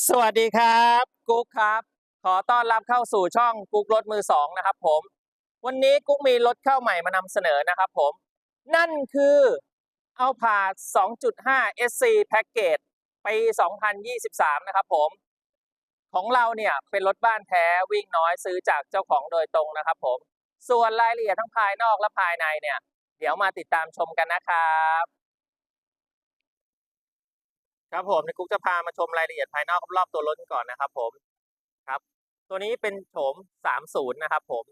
สวัสดีครับกุ๊กครับ ขอต้อนรับเข้าสู่ช่องกุ๊กรถมือสองนะครับผม วันนี้กุ๊กมีรถเข้าใหม่มานำเสนอนะครับผม นั่นคือเอาผาด2.5 SC Package ปี 2023 นะครับผม ของเราเนี่ยเป็นรถบ้านแท้วิ่งน้อยซื้อจากเจ้าของโดยตรงนะครับผม ส่วนรายละเอียดทั้งภายนอกและภายในเนี่ย เดี๋ยวมาติดตามชมกันนะครับ ครับผมในกุ๊กจะพามาชมรายละเอียดภายนอกรอบๆตัวรถกันก่อนนะครับ ผมครับ ตัวนี้เป็นโฉม 30 นะครับ ผม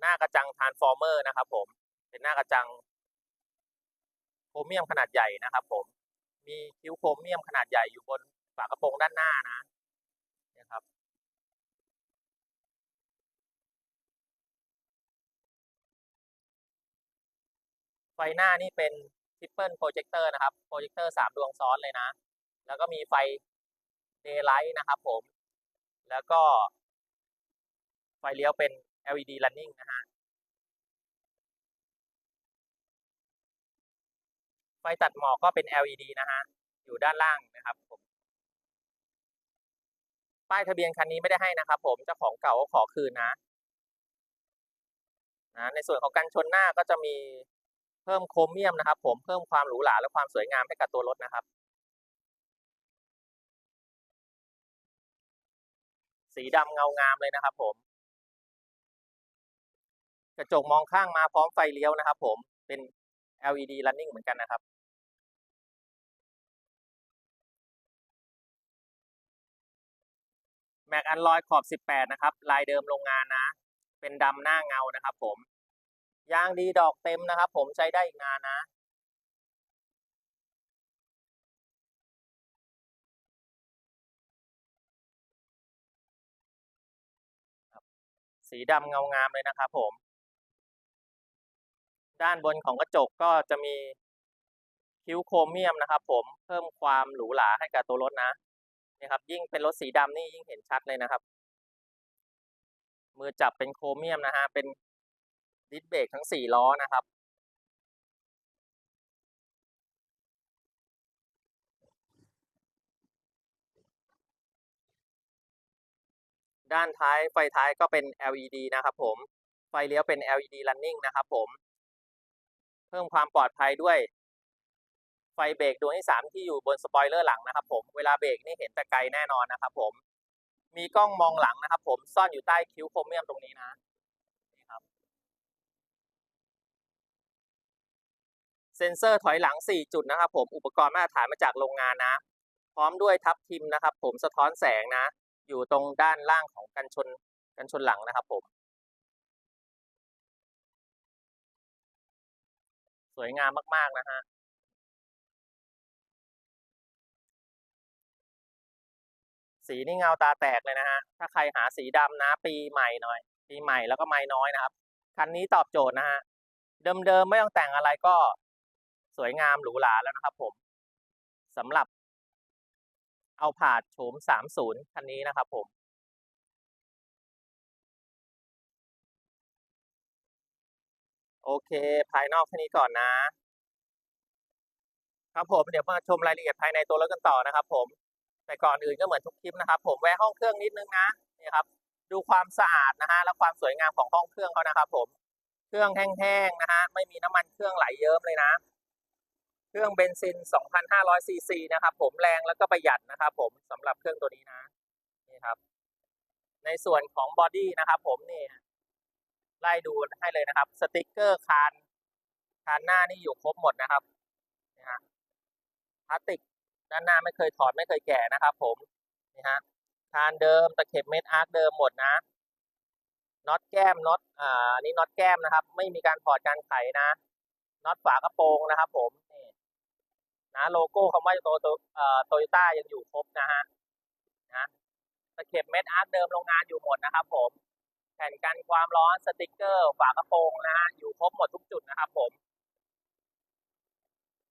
หน้ากระจังทานฟอร์เมอร์นะครับ ผมเป็นหน้ากระจังโครเมียมขนาดใหญ่นะครับ ผมมีคิ้วโครเมียมขนาดใหญ่อยู่บนฝากระโปรงด้านหน้านะนี่ยครับไฟหน้านี่เป็น ทริปเปิลโปรเจคเตอร์นะครับโปรเจคเตอร์สามดวงซ้อนเลยนะ แล้วก็มีไฟเดไลท์นะครับผม แล้วก็ ไฟเลี้ยวเป็น LED running นะฮะไฟตัดหมอกก็เป็น LED นะฮะอยู่ด้านล่างนะครับผมป้ายทะเบียนคันนี้ไม่ได้ให้นะครับผมเจ้าของเก่าก็ขอคืนนะนะในส่วนของกันชนหน้าก็จะมี พิ่มโครเมียมนะครับ ผมเพิ่มความหรูหราและความสวยงามให้กับตัวรถนะครับ สีดำเงางามเลยนะครับ ผม กระจกมองข้างมาพร้อมไฟเลี้ยวนะครับ ผมเป็น LED running เหมือนกันนะครับแม็กอันลอยขอบ 18 นะครับ ลายเดิมโรงงานนะ เป็นดำหน้าเงานะครับ ผม ยางดีดอกเต็มนะครับ ผมใช้ได้อีกนานนะ สีดำเงางามเลยนะครับผม ด้านบนของกระจกก็จะมีคิ้วโครเมียมนะครับ ผมเพิ่มความหรูหราให้กับตัวรถนะนี่ครับ ยิ่งเป็นรถสีดำนี่ยิ่งเห็นชัดเลยนะครับ มือจับเป็นโครเมียมนะฮะเป็น ดิสเบรกทั้งสี่ล้อนะครับ ด้านท้ายไฟท้ายก็เป็น LED นะครับผม ไฟเลี้ยวเป็น LED running นะครับผม เพิ่มความปลอดภัยด้วยไฟเบรกดวงที่ 3 ที่อยู่บนสปอยเลอร์หลังนะครับผมเวลาเบรกนี่เห็นแต่ไกลแน่นอนนะครับผมมีกล้องมองหลังนะครับผมซ่อนอยู่ใต้คิ้วโครเมียมตรงนี้นะนี่ครับ เซ็นเซอร์ถอยหลัง 4 จุดนะครับผมอุปกรณ์มาตรฐานมาจากโรงงานนะ พร้อมด้วยทับทิมนะครับ ผมสะท้อนแสงนะ อยู่ตรงด้านล่างของกันชนกันชนหลังนะครับผม สวยงามมากๆนะฮะสีนี่เงาตาแตกเลยนะฮะ ถ้าใครหาสีดำนะ ปีใหม่หน่อย ปีใหม่แล้วก็ไม่น้อยนะครับ คันนี้ตอบโจทย์นะฮะ เดิมๆไม่ต้องแต่งอะไรก็ สวยงามหรูหราแล้วนะครับผมสำหรับเอาผาดโฉม 30 คันนี้นะครับผมโอเค ภายนอกแค่นี้ก่อนนะ ครับผมเดี๋ยวมาชมรายละเอียดภายในตัวรถกันต่อนะครับ ผม แต่ก่อนอื่นก็เหมือนทุกคลิปนะครับ ผมแวะห้องเครื่องนิดนึงนะนี่ครับ ดูความสะอาดนะฮะและความสวยงามของห้องเครื่องเขานะครับ ผม เครื่องแห้งๆนะฮะไม่มีน้ำมันเครื่องไหลเยิ้มเลยนะ เครื่องเบนซิน 2,500ซีซีนะครับ ผมแรงแล้วก็ประหยัดนะครับ ผมสำหรับเครื่องตัวนี้นะนี่ครับ ในส่วนของบอดี้นะครับ ผมนี่ไล่ดูให้เลยนะครับ สติกเกอร์คานคานหน้านี่อยู่ครบหมดนะครับนี่ฮะพลาสติกด้านหน้าไม่เคยถอดไม่เคยแกะนะครับ ผมนี่ฮะคานเดิมตะเข็บเม็ดอาร์คเดิมหมดนะน็อตแก้มน็อตอ่านนี้น็อตแก้มนะครับ ไม่มีการถอดการไขนะน็อตฝากระโปรงนะครับ ผม นะโลโก้คำว่าโตโตเอ่อโตโยต้ายังอยู่ครบนะฮะนะตะเข็บเม็ดอาร์คเดิมโรงงานอยู่หมดนะครับผมแผ่นกันความร้อนสติกเกอร์ ฝากระโปรงนะฮะอยู่ครบหมดทุกจุดนะครับผม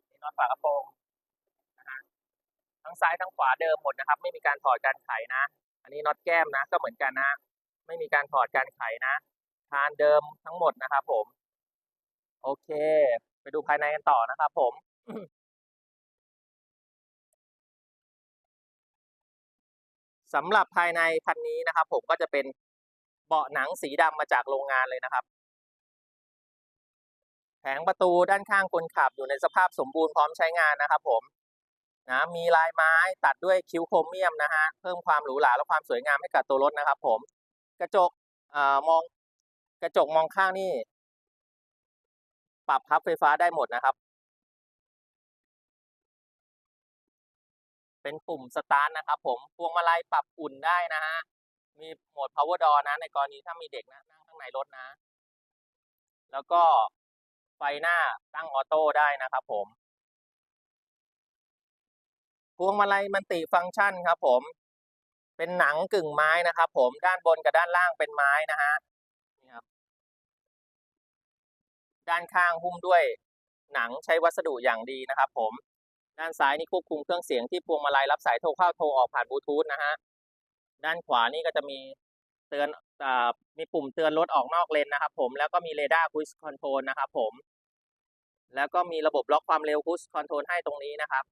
นี่น็อตฝากระโปรงนะฮะทั้งซ้ายทั้งขวาเดิมหมดนะครับ ไม่มีการถอดการไขนะ อันนี้น็อตแก้มนะ ก็เหมือนกันนะ ไม่มีการถอดการไขนะคานเดิมทั้งหมดนะครับผม โอเค ไปดูภายในกันต่อนะครับผม สำหรับภายในคันนี้นะครับ ผมก็จะเป็นเบาะหนังสีดำมาจากโรงงานเลยนะครับ แผงประตูด้านข้างคนขับอยู่ในสภาพสมบูรณ์พร้อมใช้งานนะครับ ผมนะมีลายไม้ตัดด้วยคิ้วโครเมียมนะฮะเพิ่มความหรูหราและความสวยงามให้กับตัวรถนะครับ ผม กระจกอ่อมองกระจกมองข้างนี่ ปรับพับไฟฟ้าได้หมดนะครับ เป็นปุ่มสตาร์ทนะครับผมพวงมาลัยปรับอุ่นได้นะฮะ มีโหมด power door นะ ในกรณีถ้ามีเด็กนะนั่งข้างในรถนะ แล้วก็ไฟหน้าตั้งออโต้ได้นะครับผมพวงมาลัยมันติฟังก์ชันครับผม เป็นหนังกึ่งไม้นะครับผมด้านบนกับด้านล่างเป็นไม้นะฮะนี่ครับด้านข้างหุ้มด้วยหนังใช้วัสดุอย่างดีนะครับผม ด้านซ้ายนี่ควบคุมเครื่องเสียงที่พวงมาลัยรับสายโทรเข้าโทรออกผ่านบลูทูธนะฮะ ด้านขวานี่ก็จะมีเตือนอมีปุ่มเตือนรถออกนอกเลนนะครับผม แล้วก็มีเรดาร์คุชคอนโทรลนะครับผม แล้วก็มีระบบล็อกความเร็วคุชคอนโทรลให้ตรงนี้นะครับ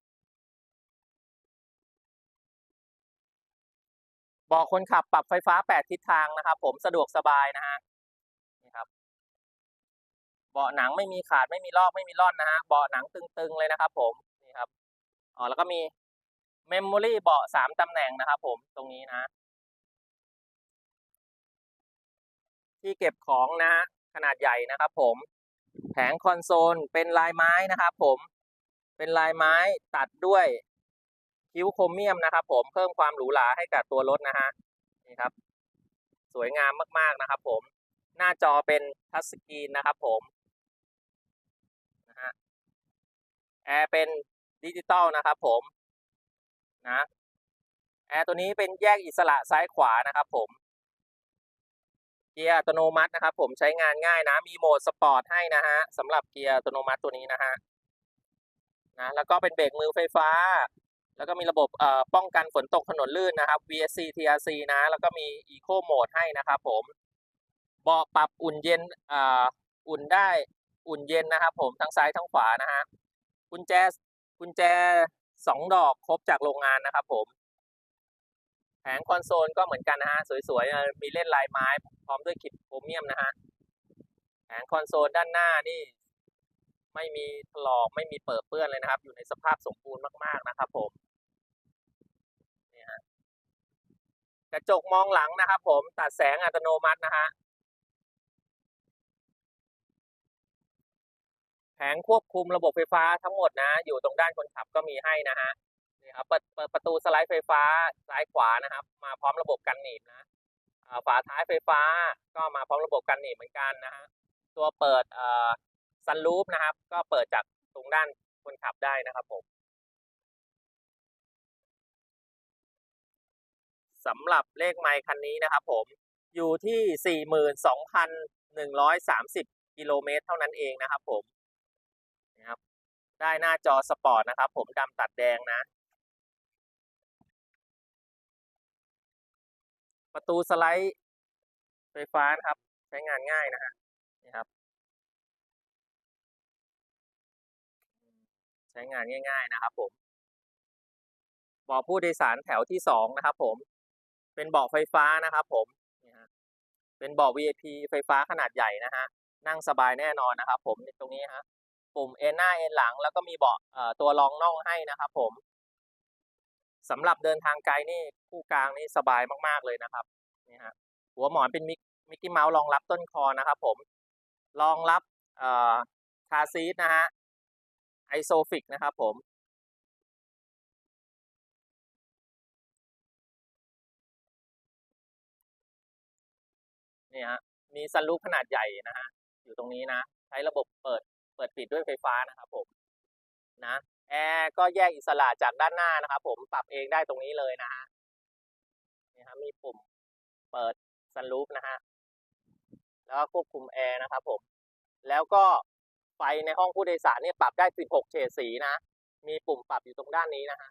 เบาะคนขับปรับไฟฟ้า 8 ทิศทางนะครับผมสะดวกสบายนะฮะนี่ครับเบาะหนังไม่มีขาดไม่มีลอกไม่มีร่อนนะฮะเบาะหนังตึงๆเลยนะครับผม ครับอ๋อแล้วก็มีเมมโมรี่เบาะสามตำแหน่งนะครับผมตรงนี้นะ ที่เก็บของนะฮะขนาดใหญ่นะครับผมแผงคอนโซลเป็นลายไม้นะครับผมเป็นลายไม้ตัดด้วยคิ้วโครเมียมนะครับผมเพิ่มความหรูหราให้กับตัวรถนะฮะนี่ครับ สวยงามมากๆนะครับผมหน้าจอเป็นทัชสกรีนนะครับผมนะฮะแอร์เป็น ดิจิตอลนะครับผมนะแอร์ตัวนี้เป็นแยกอิสระซ้ายขวานะครับผมเกียร์อัตโนมัตินะครับผมใช้งานง่ายนะ มีโหมดสปอร์ตให้นะฮะสำหรับเกียร์อัตโนมัติตัวนี้นะฮะนะแล้วก็เป็นเบรกมือไฟฟ้า แล้วก็มีระบบเอ่อป้องกันฝนตกถนนลื่นนะครับ VSC TRC นะ แล้วก็มี Eco Mode ให้นะครับผมเบาะปรับอุ่นเย็นอ่าอุ่นได้อุ่นเย็นนะครับผมทั้งซ้ายทั้งขวานะฮะกุญแจ กุญแจสองดอกครบจากโรงงานนะครับผม แผงคอนโซลก็เหมือนกันนะฮะ สวยๆ มีเล่นลายไม้ พร้อมด้วยขิดโครเมียมนะฮะ แผงคอนโซลด้านหน้านี่ ไม่มีถลอกไม่มีเปิดเปื้อนเลยนะครับ อยู่ในสภาพสมบูรณ์มากๆนะครับผมนี่ฮะกระจกมองหลังนะครับผมตัดแสงอัตโนมัตินะฮะ แผงควบคุมระบบไฟฟ้าทั้งหมดนะ อยู่ตรงด้านคนขับก็มีให้นะฮะนี่ครับเปิดเปิดประตูสไลด์ไฟฟ้าซ้ายขวานะครับ มาพร้อมระบบกันหนีบนะฝาท้ายไฟฟ้าก็มาพร้อมระบบกันหนีบเหมือนกันนะฮะตัวเปิดเอ่อซันรูฟนะครับ ก็เปิดจากตรงด้านคนขับได้นะครับผมสำหรับเลขไมค์คันนี้นะครับผมอยู่ที่ 42,130 กิโลเมตรเท่านั้นเองนะครับผม นะครับ ได้หน้าจอสปอร์ตนะครับ ผมดำตัดแดงนะ ประตูสไลด์ไฟฟ้านะครับ ใช้งานง่ายนะฮะนี่ครับ ใช้งานง่าย ๆ นะครับ ผมเบาะผู้โดยสารแถวที่สองนะครับ ผม เป็นเบาะไฟฟ้านะครับ ผมนี่ฮะเป็นเบาะ VIP ไฟฟ้าขนาดใหญ่นะฮะนั่งสบายแน่นอนนะครับ ผมตรงนี้ฮะ ปุ่มเอนหน้าเอนหลัง แล้วก็มีเบาะตัวรองน่องให้นะครับ ผมสำหรับเดินทางไกลนี่คู่กลางนี่สบายมากๆเลยนะครับนี่ฮะหัวหมอนเป็นมิกมิกกี้เมาส์รองรับต้นคอนะครับ ผมรองรับคาซีทนะฮะไอโซฟิกนะครับ ผมนี่ฮะมีซันรูฟขนาดใหญ่นะฮะอยู่ตรงนี้นะ ใช้ระบบเปิด เปิดปิดด้วยไฟฟ้านะครับผมนะแอร์ก็แยกอิสระจากด้านหน้านะครับผมปรับเองได้ตรงนี้เลยนะฮะนี่ฮะมีปุ่มเปิดซันรูฟนะฮะแล้วก็ควบคุมแอร์นะครับผมแล้วก็ไฟในห้องผู้โดยสารเนี่ยปรับได้ 16 เฉดสีนะ มีปุ่มปรับอยู่ตรงด้านนี้นะฮะ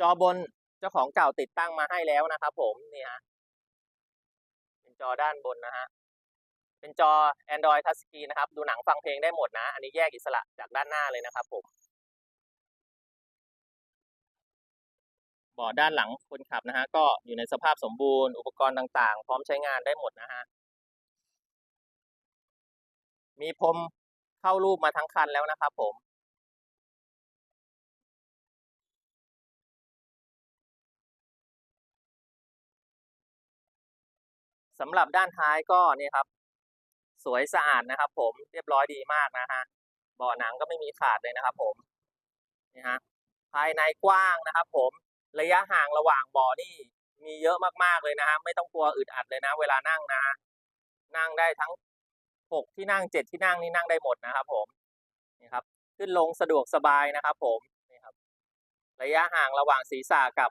จอบนเจ้าของเก่าติดตั้งมาให้แล้วนะครับผมนี่ฮะเป็นจอด้านบนนะฮะ เป็นจอ Android Touchscreen นะครับ ดูหนังฟังเพลงได้หมดนะ อันนี้แยกอิสระจากด้านหน้าเลยนะครับผมเบาะด้านหลังคนขับนะฮะก็อยู่ในสภาพสมบูรณ์อุปกรณ์ต่างๆ พร้อมใช้งานได้หมดนะฮะมีพรมเข้ารูปมาทั้งคันแล้วนะครับผม สำหรับด้านท้ายก็นี่ครับ สวยสะอาดนะครับ ผมเรียบร้อยดีมากนะฮะเบาะหนังก็ไม่มีขาดเลยนะครับ ผมนี่ฮะภายในกว้างนะครับ ผมระยะห่างระหว่างเบาะนี่มีเยอะมากๆเลยนะฮะไม่ต้องกลัวอึดอัดเลยนะ เวลานั่งนะฮะนั่งได้ทั้งหกที่นั่งเจ็ดที่นั่งนี่นั่งได้หมดนะครับ ผมนี่ครับ ขึ้นลงสะดวกสบายนะครับ ผมนี่ครับ ระยะห่างระหว่างศีรษะกับ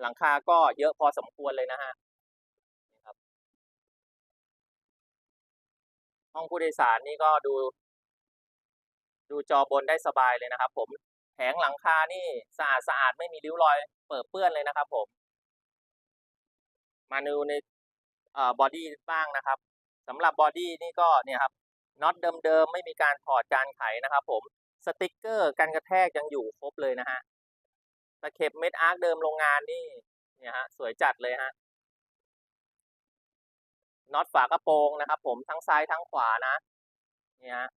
หลังคาก็เยอะพอสมควรเลยนะฮะนี่ครับ ห้องผู้โดยสารนี่ก็ดู ดูจอบนได้สบายเลยนะครับ ผมแผงหลังคานี่สะอาดสะอาดไม่มีริ้วรอย เปิดเปื้อนเลยนะครับ ผม มาดูในเอ่อบอดี้บ้างนะครับสำหรับบอดี้นี่ก็เนี่ยครับน็อตเดิมๆไม่มีการถอดการไขนะครับ ผมสติกเกอร์กันกระแทกยังอยู่ครบเลยนะฮะตะเข็บเม็ดอาร์คเดิมโรงงานนี่เนี่ยฮะสวยจัดเลยฮะ น็อตฝากระโปรงนะครับ ผมทั้งซ้ายทั้งขวานะเนี่ยฮะ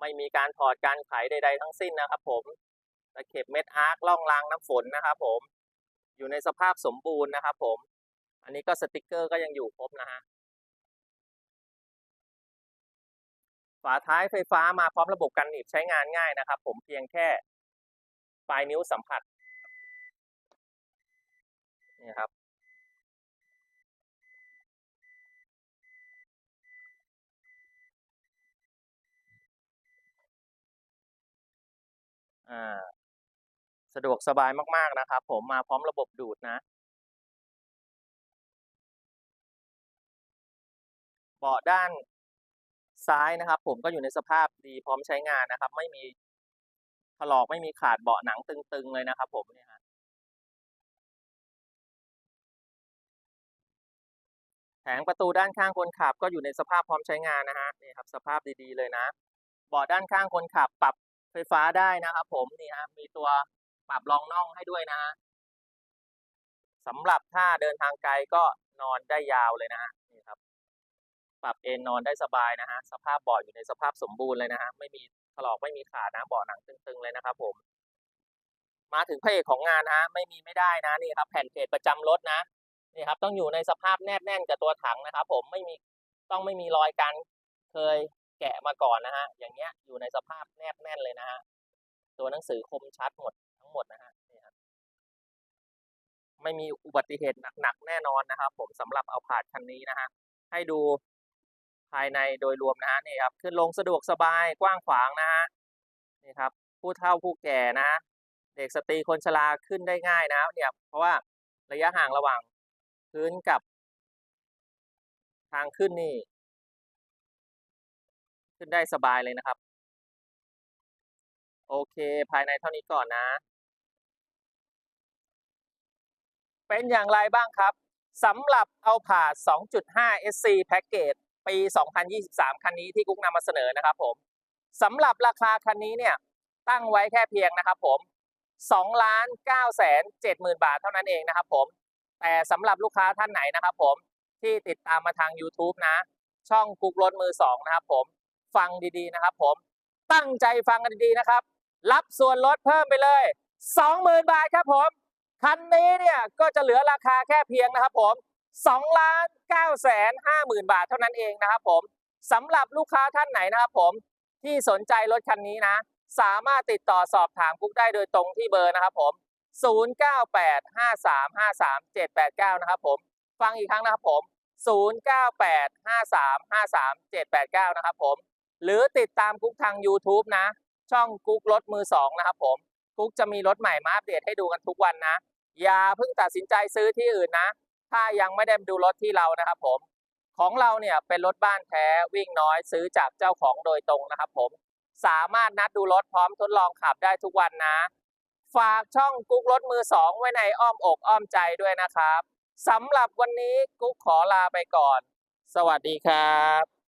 ไม่มีการถอดการไขใด ๆ ทั้งสิ้นนะครับ ผมตะเข็บเม็ดอาร์คล่องรางน้ำฝนนะครับ ผมอยู่ในสภาพสมบูรณ์นะครับ ผม อันนี้ก็สติกเกอร์ก็ยังอยู่ครบนะฮะฝาท้ายไฟฟ้ามาพร้อมระบบกันหนีบใช้งานง่ายนะครับ ผมเพียงแค่ปลายนิ้วสัมผัสนี่ครับ สะดวกสบายมาก ๆ นะครับผมมาพร้อมระบบดูดนะ เบาะด้านซ้ายนะครับ ผมก็อยู่ในสภาพดีพร้อมใช้งานนะครับ ไม่มีถลอกไม่มีขาดเบาะหนังตึง ๆ เลยนะครับ ผมเนี่ยฮะแผงประตูด้านข้างคนขับ ก็อยู่ในสภาพพร้อมใช้งานนะฮะนี่ครับ สภาพดีๆเลยนะ เบาะด้านข้างคนขับปรับ ไฟฟ้าได้นะครับ ผมนี่ฮะมีตัวปรับรองน่องให้ด้วยนะฮะสำหรับถ้าเดินทางไกลก็นอนได้ยาวเลยนะฮะนี่ครับ ปรับเอนนอนได้สบายนะฮะสภาพเบาะอยู่ในสภาพสมบูรณ์เลยนะฮะไม่มีถลอกไม่มีขาดนะเบาะหนังตึงๆเลยนะครับ ผม มาถึงพระเอกของงานฮะ ไม่มีไม่ได้นะนี่ครับ แผ่นเพจประจำรถนะนี่ครับ ต้องอยู่ในสภาพแนบแน่นกับตัวถังนะครับ ผมไม่มีต้องไม่มีรอยการเคย แกะมาก่อนนะฮะ อย่างเงี้ยอยู่ในสภาพแนบแน่นเลยนะฮะ ตัวหนังสือคมชัดหมดทั้งหมดนะฮะนี่ครับไม่มีอุบัติเหตุหนักๆแน่นอนนะครับ ผมสำหรับเอาผาดคันนี้นะฮะ ให้ดูภายในโดยรวมนะฮะนี่ครับขึ้นลงสะดวกสบายกว้างขวางนะฮะนี่ครับ ผู้เฒ่าผู้แก่นะ เด็กสตรีคนชราขึ้นได้ง่ายนะเนี่ยเพราะว่าระยะห่างระหว่างพื้นกับทางขึ้นนี่ ขึ้นได้สบายเลยนะครับ โอเคภายในเท่านี้ก่อนนะ เป็นอย่างไรบ้างครับสำหรับเอาผ่า 2.5 SC Package ปี 2023 คันนี้ที่กุ๊กนำมาเสนอนะครับผมสำหรับราคาคันนี้เนี่ยตั้งไว้แค่เพียงนะครับผม2ล้าน9แสน7หมื่นบาทเท่านั้นเองนะครับผม แต่สำหรับลูกค้าท่านไหนนะครับผมที่ติดตามมาทาง YouTube นะ ช่องกุ๊กรถมือสองนะครับผม ฟังดีๆนะครับ ผมตั้งใจฟังกันดีๆนะครับ รับส่วนลดเพิ่มไปเลย 20,000 บาทครับผมคันนี้เนี่ยก็จะเหลือราคาแค่เพียงนะครับผม2ล้าน9แสน5หมื่นบาทเท่านั้นเองนะครับผมสำหรับลูกค้าท่านไหนนะครับผมที่สนใจรถคันนี้นะ สามารถติดต่อสอบถามกุ๊กได้โดยตรงที่เบอร์นะครับผม 0985353789 นะครับผม ฟังอีกครั้งนะครับผม 0985353789 นะครับผม หรือติดตามกุ๊กทาง YouTube นะ ช่องกุ๊กรถมือสองนะครับผม กุ๊กจะมีรถใหม่มาอัปเดตให้ดูกันทุกวันนะ อย่าเพิ่งตัดสินใจซื้อที่อื่นนะ ถ้ายังไม่ได้ดูรถที่เรานะครับผม ของเราเนี่ยเป็นรถบ้านแท้วิ่งน้อยซื้อจากเจ้าของโดยตรงนะครับผม สามารถนัดดูรถพร้อมทดลองขับได้ทุกวันนะ ฝากช่องกุ๊กรถมือสองไว้ในอ้อมอกอ้อมใจด้วยนะครับสำหรับวันนี้กุ๊กขอลาไปก่อน สวัสดีครับ